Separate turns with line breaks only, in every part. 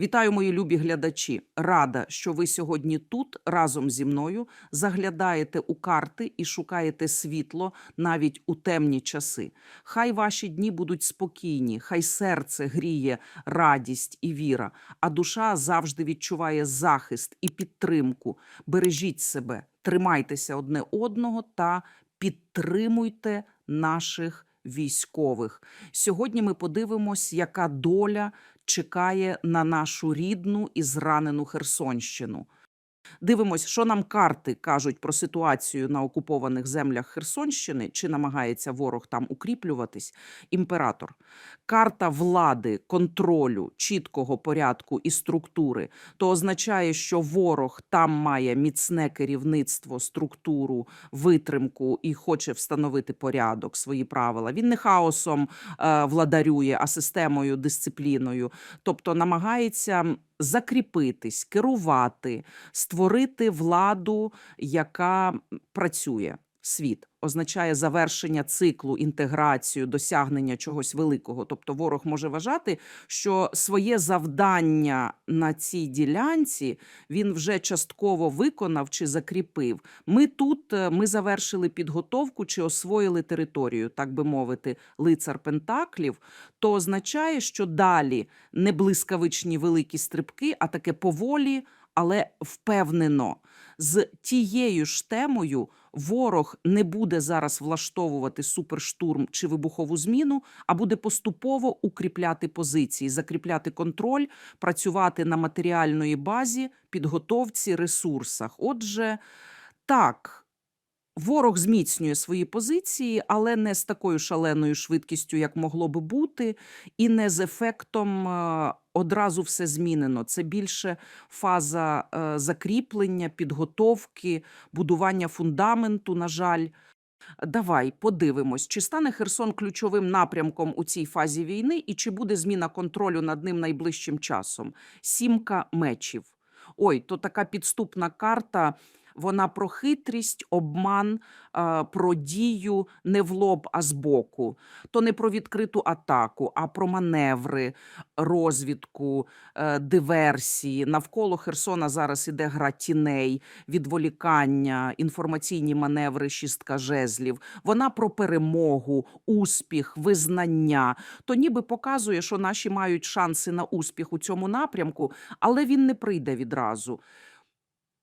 Вітаю, мої любі глядачі. Рада, що ви сьогодні тут разом зі мною заглядаєте у карти і шукаєте світло навіть у темні часи. Хай ваші дні будуть спокійні, хай серце гріє радість і віра, а душа завжди відчуває захист і підтримку. Бережіть себе, тримайтеся одне одного та підтримуйте наших військових. Сьогодні ми подивимось, яка доля чекає на нашу рідну і зранену Херсонщину. Дивимось, що нам карти кажуть про ситуацію на окупованих землях Херсонщини, чи намагається ворог там укріплюватись. Імператор. Карта влади, контролю, чіткого порядку і структури, то означає, що ворог там має міцне керівництво, структуру, витримку і хоче встановити порядок, свої правила. Він не хаосом е, владарює, а системою, дисципліною. Тобто намагається закріпитись, керувати, створити владу, яка працює. Світ означає завершення циклу, інтеграцію, досягнення чогось великого. Тобто, ворог може вважати, що своє завдання на цій ділянці він вже частково виконав чи закріпив. Ми тут е, ми завершили підготовку чи освоїли територію, так би мовити, лицар Пентаклів. То означає, що далі не блискавичні великі стрибки, а таке поволі, але впевнено. З тією ж темою ворог не буде зараз влаштовувати суперштурм чи вибухову зміну, а буде поступово укріпляти позиції, закріпляти контроль, працювати на матеріальної базі, підготовці, ресурсах. Отже, так. Ворог зміцнює свої позиції, але не з такою шаленою швидкістю, як могло би бути, і не з ефектом е, одразу все змінено. Це більше фаза е, закріплення, підготовки, будування фундаменту. На жаль, давай подивимось, чи стане Херсон ключовим напрямком у цій фазі війни, і чи буде зміна контролю над ним найближчим часом. Сімка мечів. Ой, то така підступна карта. Вона про хитрість, обман, про дію не в лоб, а збоку. То не про відкриту атаку, а про маневри, розвідку, е, диверсії. Навколо Херсона зараз іде гра тіней, відволікання, інформаційні маневри, шістка жезлів. Вона про перемогу, успіх, визнання. То ніби показує, що наші мають шанси на успіх у цьому напрямку, але він не прийде відразу.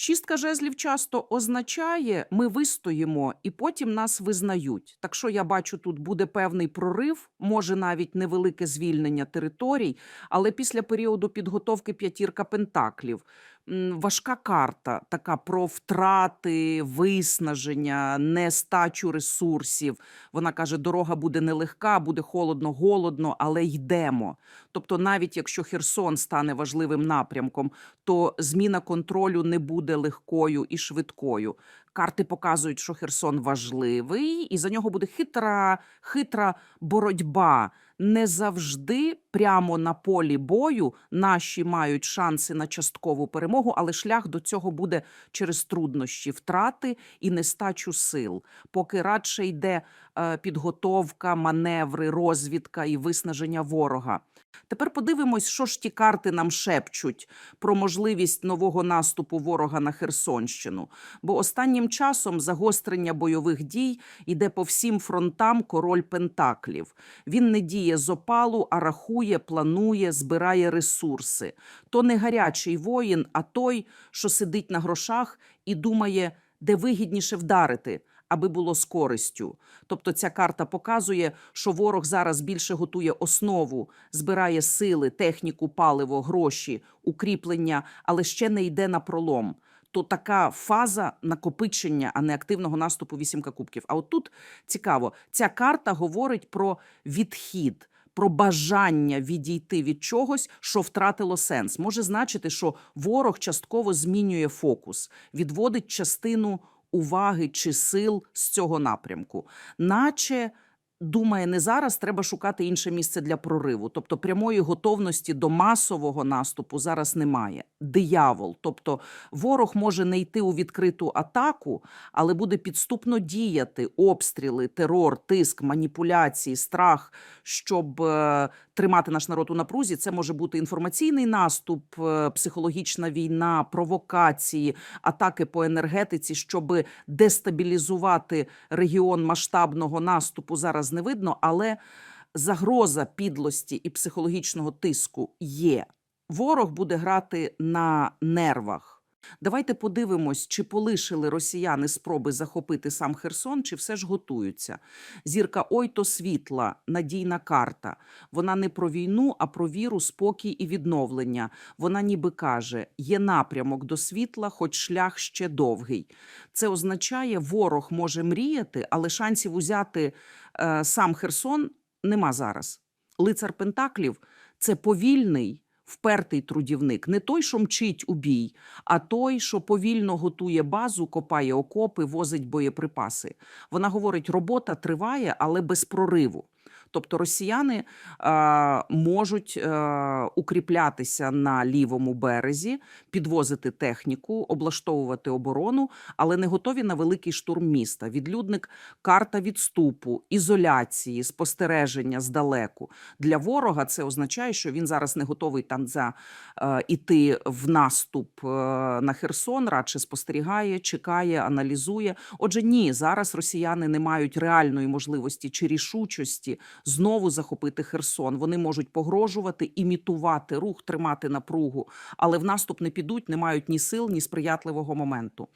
Шістка жезлів часто означає, ми вистоїмо і потім нас визнають. Так що я бачу, тут буде певний прорив, може навіть невелике звільнення територій, але після періоду підготовки п'ятірка пентаклів. Важка карта, така про втрати, виснаження, нестачу ресурсів. Вона каже: дорога буде нелегка, буде холодно, голодно, але йдемо. Тобто, навіть якщо Херсон стане важливим напрямком, то зміна контролю не буде легкою і швидкою. Карти показують, що Херсон важливий, і за нього буде хитра, хитра боротьба. Не завжди прямо на полі бою наші мають шанси на часткову перемогу, але шлях до цього буде через труднощі, втрати і нестачу сил, поки радше йде е, підготовка, маневри, розвідка і виснаження ворога. Тепер подивимось, що ж ті карти нам шепчуть про можливість нового наступу ворога на Херсонщину. Бо останнім часом загострення бойових дій іде по всім фронтам король Пентаклів. Він не діє з опалу, а рахує, планує, збирає ресурси. То не гарячий воїн, а той, що сидить на грошах і думає, де вигідніше вдарити. Аби було з користю. Тобто ця карта показує, що ворог зараз більше готує основу, збирає сили, техніку, паливо, гроші, укріплення, але ще не йде на пролом. То така фаза накопичення, а не активного наступу вісімка кубків. А от тут цікаво, ця карта говорить про відхід. Про бажання відійти від чогось, що втратило сенс, може значити, що ворог частково змінює фокус, відводить частину уваги чи сил з цього напрямку, наче думає не зараз, треба шукати інше місце для прориву. Тобто прямої готовності до масового наступу зараз немає. Диявол, тобто ворог може не йти у відкриту атаку, але буде підступно діяти обстріли, терор, тиск, маніпуляції, страх, щоб е, тримати наш народ у напрузі. Це може бути інформаційний наступ, е, психологічна війна, провокації, атаки по енергетиці, щоб дестабілізувати регіон масштабного наступу зараз не видно, але загроза підлості і психологічного тиску є. Ворог буде грати на нервах. Давайте подивимось, чи полишили росіяни спроби захопити сам Херсон, чи все ж готуються. Зірка ой то світла, надійна карта. Вона не про війну, а про віру, спокій і відновлення. Вона ніби каже: є напрямок до світла, хоч шлях ще довгий. Це означає, ворог може мріяти, але шансів узяти сам Херсон нема зараз. Лицар Пентаклів це повільний. Впертий трудівник, не той, що мчить у бій, а той, що повільно готує базу, копає окопи, возить боєприпаси. Вона говорить, робота триває, але без прориву. Тобто росіяни е, можуть е, укріплятися на лівому березі, підвозити техніку, облаштовувати оборону, але не готові на великий штурм міста. Відлюдник карта відступу, ізоляції, спостереження здалеку. Для ворога це означає, що він зараз не готовий там за е, іти в наступ е, на Херсон, радше спостерігає, чекає, аналізує. Отже, ні, зараз росіяни не мають реальної можливості чи рішучості знову захопити Херсон. Вони можуть погрожувати, імітувати рух, тримати напругу, але в наступ не підуть, не мають ні сил, ні сприятливого моменту.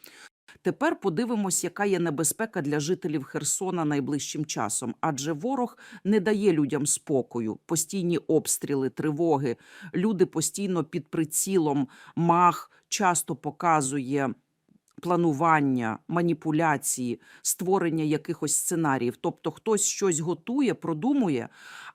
Тепер подивимось, яка є небезпека для жителів Херсона найближчим часом, адже ворог не дає людям спокою, постійні обстріли, тривоги. Люди постійно під прицілом мах часто показує. Планування, маніпуляції, створення якихось сценаріїв. Тобто хтось щось готує, продумує,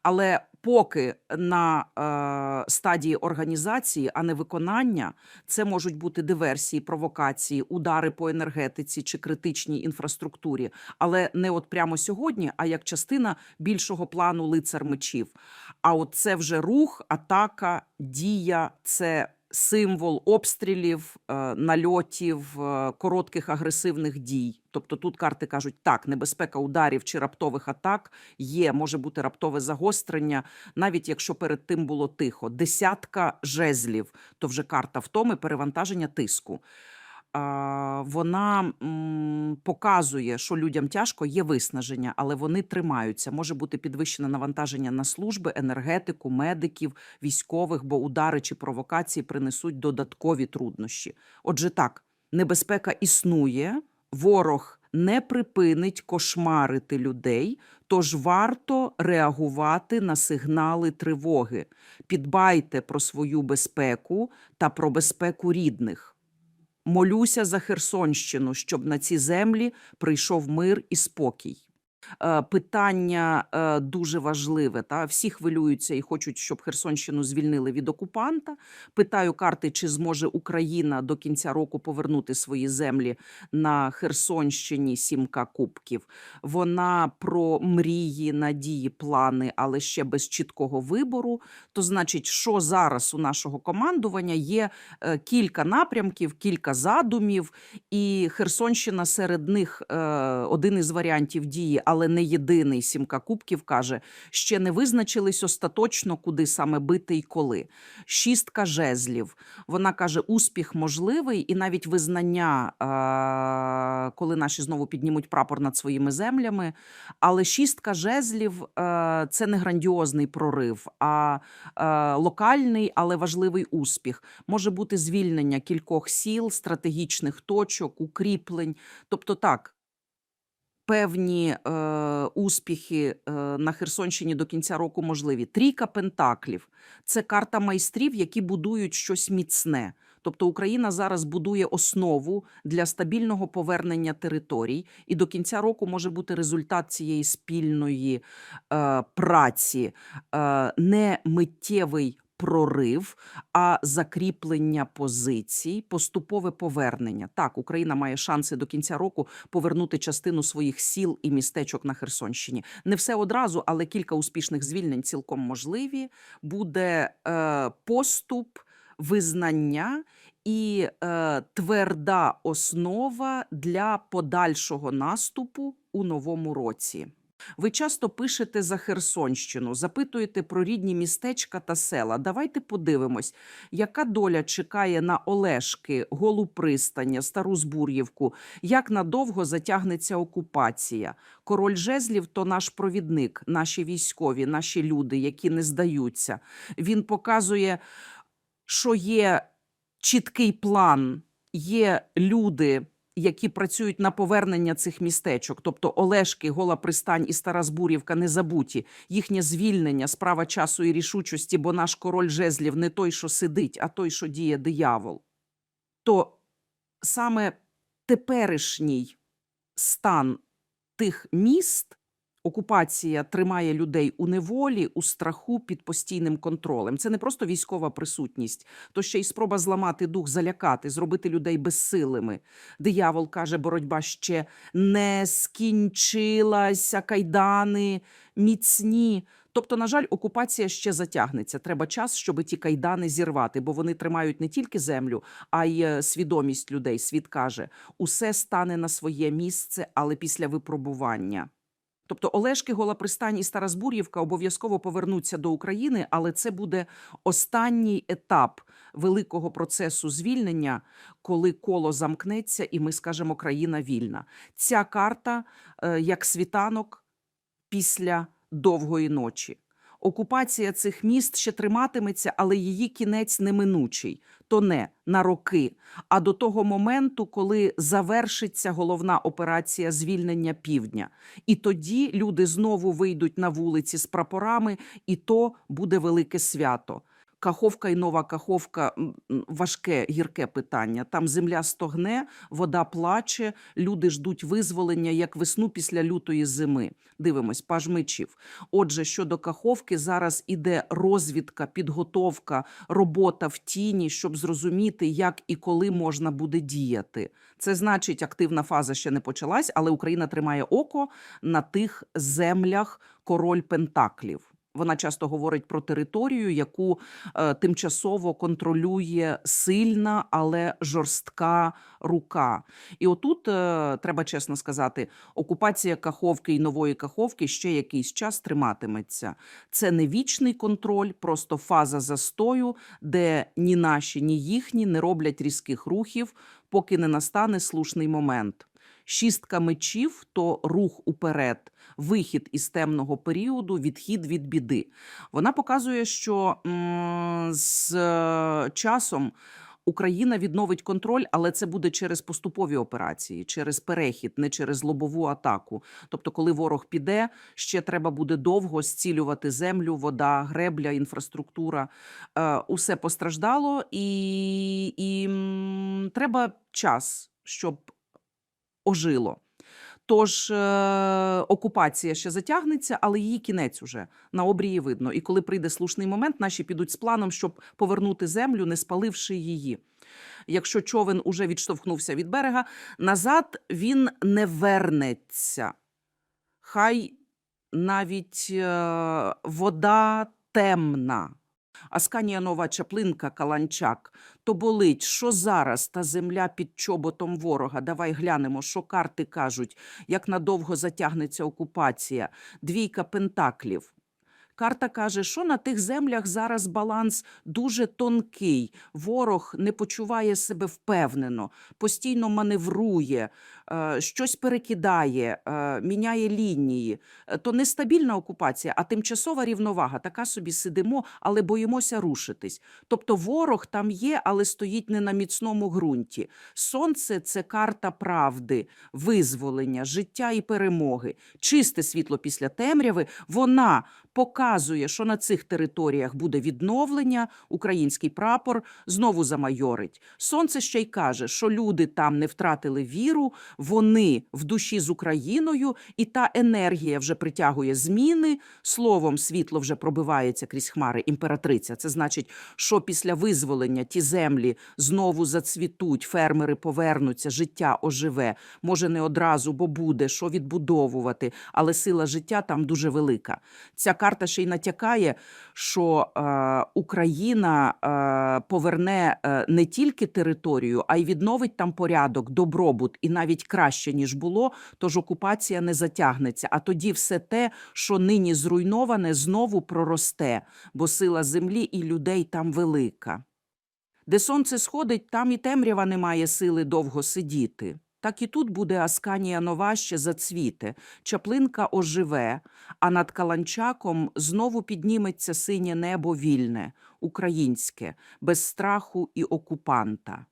але поки на е, стадії організації, а не виконання, це можуть бути диверсії, провокації, удари по енергетиці чи критичній інфраструктурі, але не от прямо сьогодні, а як частина більшого плану лицар мечів. А от це вже рух, атака, дія, це символ обстрілів, е, нальотів, е, коротких агресивних дій. Тобто тут карти кажуть, так, небезпека ударів чи раптових атак є, може бути раптове загострення, навіть якщо перед тим було тихо. Десятка жезлів, то вже карта втоми, перевантаження тиску. Вона показує, що людям тяжко, є виснаження, але вони тримаються. Може бути підвищене навантаження на служби, енергетику, медиків, військових, бо удари чи провокації принесуть додаткові труднощі. Отже, так, небезпека існує, ворог не припинить кошмарити людей, тож варто реагувати на сигнали тривоги. Підбайте про свою безпеку та про безпеку рідних. Молюся за Херсонщину, щоб на ці землі прийшов мир і спокій. Е, Питання е, дуже важливе. Та всі хвилюються і хочуть, щоб Херсонщину звільнили від окупанта. Питаю карти, чи зможе Україна до кінця року повернути свої землі на Херсонщині сімка кубків. Вона про мрії, надії, плани, але ще без чіткого вибору. То значить, що зараз у нашого командування є е, кілька напрямків, кілька задумів, і Херсонщина серед них один із варіантів дії, але не єдиний. Сімка кубків каже, ще не визначились остаточно, куди саме бити і коли. Шістка жезлів. Вона каже, успіх можливий, і навіть визнання, коли наші знову піднімуть прапор над своїми землями. Але шістка жезлів це не грандіозний прорив, а локальний, але важливий успіх. Може бути звільнення кількох сіл, стратегічних точок, укріплень. Тобто так. Певні е, успіхи е, на Херсонщині до кінця року можливі. Трійка пентаклів це карта майстрів, які будують щось міцне. Тобто Україна зараз будує основу для стабільного повернення територій, і до кінця року може бути результат цієї спільної е, праці, е, не миттєвий прорив, а закріплення позицій, поступове повернення. Так, Україна має шанси до кінця року повернути частину своїх сіл і містечок на Херсонщині. Не все одразу, але кілька успішних звільнень цілком можливі. Буде е, поступ, визнання і е, тверда основа для подальшого наступу у новому році. Ви часто пишете за Херсонщину, запитуєте про рідні містечка та села. Давайте подивимось, яка доля чекає на Олешки, Голу Пристання, Стару Збур'ївку, як надовго затягнеться окупація. Король жезлів то наш провідник, наші військові, наші люди, які не здаються. Він показує, що є чіткий план, є люди, які працюють на повернення цих містечок, тобто Олешки, Гола Пристань і Старазбурівка, не забуті. Їхнє звільнення, справа часу і рішучості, бо наш король жезлів не той, що сидить, а той, що діє диявол. То саме теперішній стан тих міст окупація тримає людей у неволі, у страху під постійним контролем. Це не просто військова присутність, то ще й спроба зламати дух, залякати, зробити людей безсилими. Диявол каже, боротьба ще не скінчилася, кайдани міцні. Тобто, на жаль, окупація ще затягнеться. Треба час, щоб ті кайдани зірвати, бо вони тримають не тільки землю, а й е, свідомість людей. Світ каже, усе стане на своє місце, але після випробування. Тобто Олешки, Голапристань і Старасбур'ївка обов'язково повернуться до України, але це буде останній етап великого процесу звільнення, коли коло замкнеться, і ми скажемо, країна вільна. Ця карта е, як світанок після довгої ночі. Окупація цих міст ще триматиметься, але її кінець неминучий. То не на роки, а до того моменту, коли завершиться головна операція звільнення півдня. І тоді люди знову вийдуть на вулиці з прапорами, і то буде велике свято. Каховка і нова Каховка важке гірке питання. Там земля стогне, вода плаче, люди ждуть визволення як весну після лютої зими. Дивимось, паж мечів. Отже, щодо Каховки, зараз іде розвідка, підготовка, робота в тіні, щоб зрозуміти, як і коли можна буде діяти. Це значить, активна фаза ще не почалась, але Україна тримає око на тих землях король Пентаклів. Вона часто говорить про територію, яку е, тимчасово контролює сильна, але жорстка рука. І отут е, треба чесно сказати, окупація Каховки і нової Каховки ще якийсь час триматиметься. Це не вічний контроль, просто фаза застою, де ні наші, ні їхні не роблять різких рухів, поки не настане слушний момент. Шістка мечів то рух уперед, вихід із темного періоду, відхід від біди. Вона показує, що з е, часом Україна відновить контроль, але це буде через поступові операції, через перехід, не через лобову атаку. Тобто, коли ворог піде, ще треба буде довго зцілювати землю, вода, гребля, інфраструктура. Е, усе постраждало, і, і треба час, щоб ожило. Тож е, окупація ще затягнеться, але її кінець уже на обрії видно. І коли прийде слушний момент, наші підуть з планом, щоб повернути землю, не спаливши її. Якщо човен уже відштовхнувся від берега, назад він не вернеться. Хай навіть е, вода темна. Асканія нова чаплинка, каланчак. То болить, що зараз та земля під чоботом ворога. Давай глянемо, що карти кажуть, як надовго затягнеться окупація. Двійка пентаклів. Карта каже, що на тих землях зараз баланс дуже тонкий. Ворог не почуває себе впевнено, постійно маневрує, щось перекидає, е, міняє лінії. Е, То не стабільна окупація, а тимчасова рівновага. Така собі сидимо, але боїмося рушитись. Тобто ворог там є, але стоїть не на міцному ґрунті. Сонце це карта правди, визволення, життя і перемоги. Чисте світло після темряви. Вона показує, що на цих територіях буде відновлення, український прапор знову замайорить. Сонце ще й каже, що люди там не втратили віру, вони в душі з Україною, і та енергія вже притягує зміни. Словом, світло вже пробивається крізь хмари. Імператриця. Це значить, що після визволення ті землі знову зацвітуть, фермери повернуться, життя оживе. Може, не одразу, бо буде що відбудовувати, але сила життя там дуже велика. Ця карта ще й натякає, що е, Україна е, поверне е, не тільки територію, а й відновить там порядок, добробут, і навіть краще ніж було. Тож окупація не затягнеться. А тоді все те, що нині зруйноване, знову проросте, бо сила землі і людей там велика. Де сонце сходить, там і темрява не має сили довго сидіти. Так і тут буде Асканія нова ще зацвіте, чаплинка оживе, а над Каланчаком знову підніметься синє небо вільне, українське, без страху і окупанта.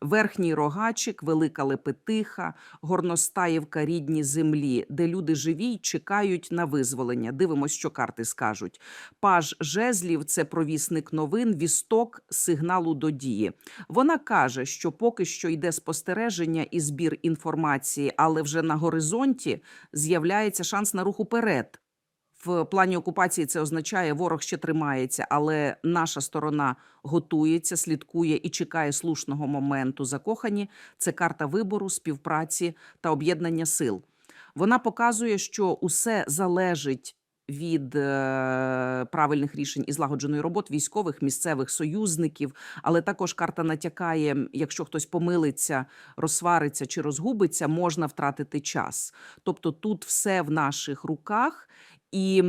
Верхній рогачик, велика лепетиха, горностаївка рідні землі, де люди живі й чекають на визволення. Дивимось, що карти скажуть. Паж жезлів це провісник новин, вісток сигналу до дії. Вона каже, що поки що йде спостереження і збір інформації, але вже на горизонті з'являється шанс на рух уперед. В плані окупації це означає, ворог ще тримається, але наша сторона готується, слідкує і чекає слушного моменту. Закохані це карта вибору, співпраці та об'єднання сил. Вона показує, що усе залежить від е, правильних рішень і злагодженої роботи військових, місцевих союзників. Але також карта натякає, якщо хтось помилиться, розсвариться чи розгубиться, можна втратити час. Тобто тут все в наших руках. І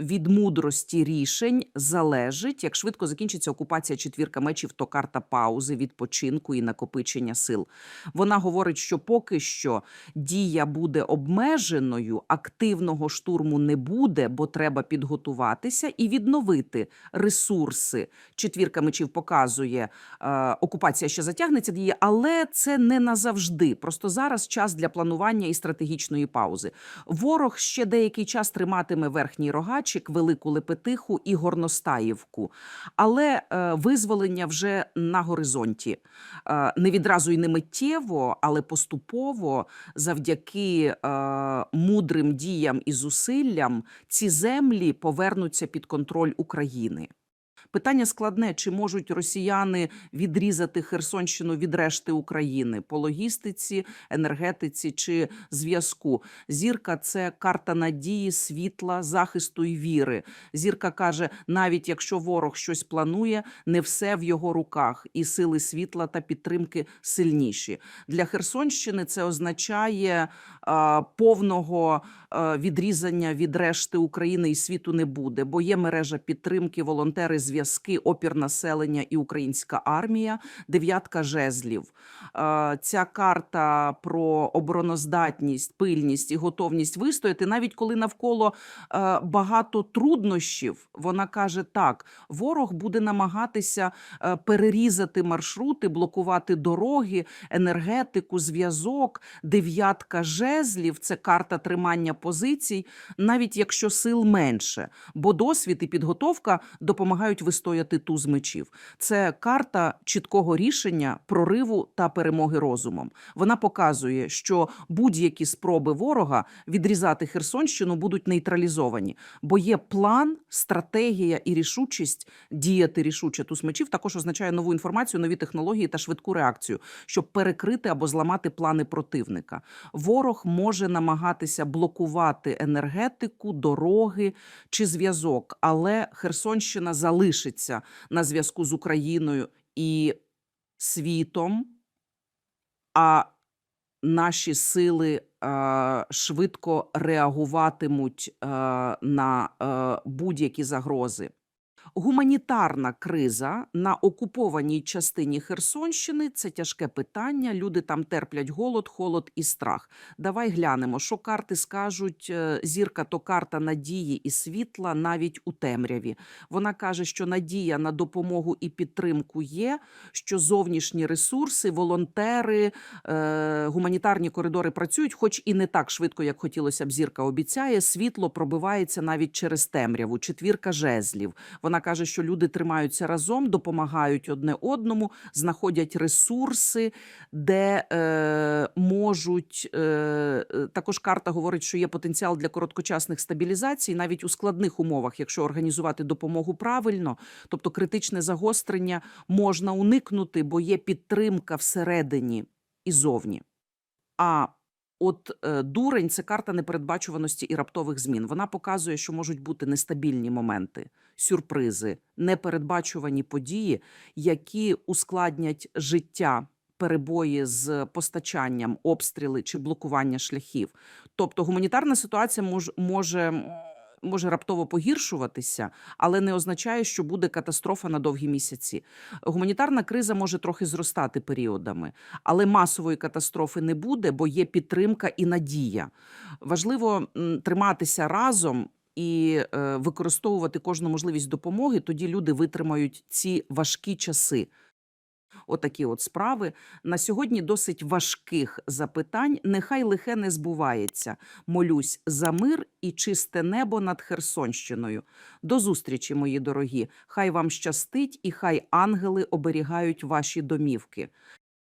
від мудрості рішень залежить, як швидко закінчиться окупація четвірка мечів, то карта паузи, відпочинку і накопичення сил. Вона говорить, що поки що дія буде обмеженою, активного штурму не буде, бо треба підготуватися і відновити ресурси. Четвірка мечів показує, е, окупація ще затягнеться діє, але це не назавжди. Просто зараз час для планування і стратегічної паузи. Ворог ще деякий час триматиме верхній рогачик, велику лепетиху і горностаївку. Але е, визволення вже на горизонті. Е, не відразу і не миттєво, але поступово, завдяки е, мудрим діям і зусиллям, ці землі повернуться під контроль України. Питання складне: чи можуть росіяни відрізати Херсонщину від решти України по логістиці, енергетиці чи зв'язку? Зірка це карта надії, світла, захисту і віри. Зірка каже: навіть якщо ворог щось планує, не все в його руках, і сили світла та підтримки сильніші. Для Херсонщини це означає е, повного е, відрізання від решти України і світу не буде, бо є мережа підтримки, волонтери, зв'язки, опір населення і українська армія. Дев'ятка жезлів. Е, Ця карта про обороноздатність, пильність і готовність вистояти, навіть коли навколо е, багато труднощів, вона каже так: ворог буде намагатися е, перерізати маршрути, блокувати дороги, енергетику, зв'язок. Дев'ятка жезлів це карта тримання позицій, навіть якщо сил менше, бо досвід і підготовка допомагають вистояти туз мечів. Це карта чіткого рішення, прориву та перемоги розумом. Вона показує, що будь-які спроби ворога відрізати Херсонщину будуть нейтралізовані, бо є план, стратегія і рішучість діяти рішуче. Туз мечів також означає нову інформацію, нові технології та швидку реакцію, щоб перекрити або зламати плани противника. Ворог може намагатися блокувати енергетику, дороги чи зв'язок, але Херсонщина залишиться на зв'язку з Україною і світом. А наші сили е, швидко реагуватимуть е, на е, будь-які загрози. Гуманітарна криза на окупованій частині Херсонщини це тяжке питання. Люди там терплять голод, холод і страх. Давай глянемо, що карти скажуть. Е, Зірка то карта надії і світла навіть у темряві. Вона каже, що надія на допомогу і підтримку є, що зовнішні ресурси, волонтери, е, гуманітарні коридори працюють, хоч і не так швидко, як хотілося б. Зірка обіцяє. Світло пробивається навіть через темряву. Четвірка жезлів. Вона Вона каже, що люди тримаються разом, допомагають одне одному, знаходять ресурси, де е, можуть. Е, також карта говорить, що є потенціал для короткочасних стабілізацій, навіть у складних умовах, якщо організувати допомогу правильно, тобто критичне загострення можна уникнути, бо є підтримка всередині і зовні. А от е, дурень це карта непередбачуваності і раптових змін. Вона показує, що можуть бути нестабільні моменти, сюрпризи, непередбачувані події, які ускладнять життя. Перебої з постачанням, обстріли чи блокування шляхів. Тобто гуманітарна ситуація мож, може, може раптово погіршуватися, але не означає, що буде катастрофа на довгі місяці. Гуманітарна криза може трохи зростати періодами, але масової катастрофи не буде, бо є підтримка і надія. Важливо триматися разом. І е, використовувати кожну можливість допомоги, тоді люди витримають ці важкі часи. Отакі от справи. На сьогодні досить важких запитань. Нехай лихе не збувається. Молюсь за мир і чисте небо над Херсонщиною. До зустрічі, мої дорогі. Хай вам щастить, і хай ангели оберігають ваші домівки.